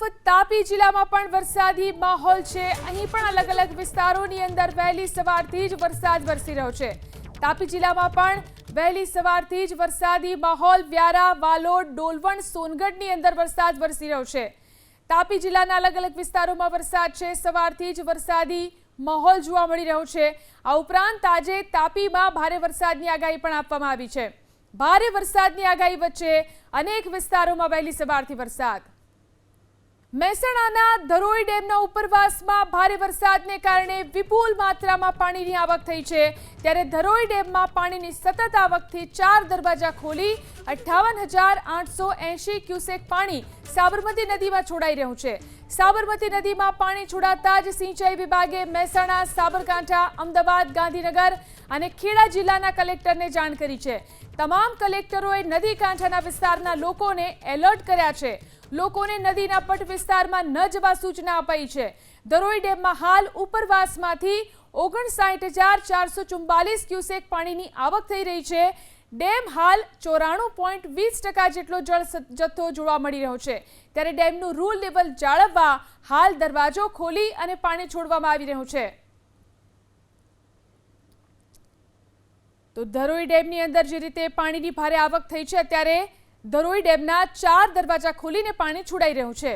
તરફ તાપી જિલ્લામાં પણ વરસાદી માહોલ છે. અહીં પણ અલગ અલગ વિસ્તારોની અંદર વહેલી સવારથી જ વરસાદ વરસી રહ્યો છે. તાપી જિલ્લામાં પણ વહેલી સવારથી જ વરસાદી માહોલ વ્યારા, વાલોડ, ડોલવણ, સોનગઢની અંદર વરસાદ વરસી રહ્યો છે. તાપી જિલ્લાના અલગ અલગ વિસ્તારોમાં વરસાદ છે. સવારથી જ વરસાદી માહોલ જોવા મળી રહ્યો છે. આ ઉપરાંત આજે તાપીમાં ભારે વરસાદની આગાહી પણ આપવામાં આવી છે. ભારે વરસાદની આગાહી વચ્ચે અનેક વિસ્તારોમાં વહેલી સવારથી વરસાદ. મહેસાણાના ધરોઈ ડેમના ઉપરવાસમાં ભારે વરસાદને કારણે વિપુલ માત્રામાં પાણીની આવક થઈ છે. ત્યારે ધરોઈ ડેમમાં પાણીની સતત આવકથી ચાર દરવાજા ખોલી અઠ્ઠાવન હજાર આઠસો એંશી ક્યુસેક પાણી સાબરમતી નદીમાં છોડાઈ રહ્યું છે. સાબરમતી નદીમાં પાણી છોડાતા જ સિંચાઈ વિભાગે મહેસાણા, સાબરકાંઠા, અમદાવાદ, ગાંધીનગર અને ખેડા જિલ્લાના કલેક્ટરને જાણ કરી છે. તમામ કલેક્ટરોએ નદી કાંઠાના વિસ્તારના લોકોને એલર્ટ કર્યા છે. લોકોને નદીના પટ વિસ્તારમાં ન જવા સૂચના અપાઈ છે. ધરોઈ ડેમમાં હાલ ઉપરવાસમાંથી ઓગણસાઠ હજાર ચારસો ચુમ્બાલીસ ક્યુસેક પાણીની આવક થઈ રહી છે. ડેમ હાલ ચોરાણું પોઈન્ટ વીસ ટકા જેટલો જળ જથ્થો જોવા મળી રહ્યો છે. ત્યારે ડેમનું રૂલ લેવલ જાળવવા હાલ દરવાજો ખોલી અને પાણી છોડવામાં આવી રહ્યું છે. તો ધરોઈ ડેમની અંદર જે રીતે પાણીની ભારે આવક થઈ છે, અત્યારે ધરોઈ ડેમના ચાર દરવાજા ખોલીને પાણી છોડાઈ રહ્યું છે.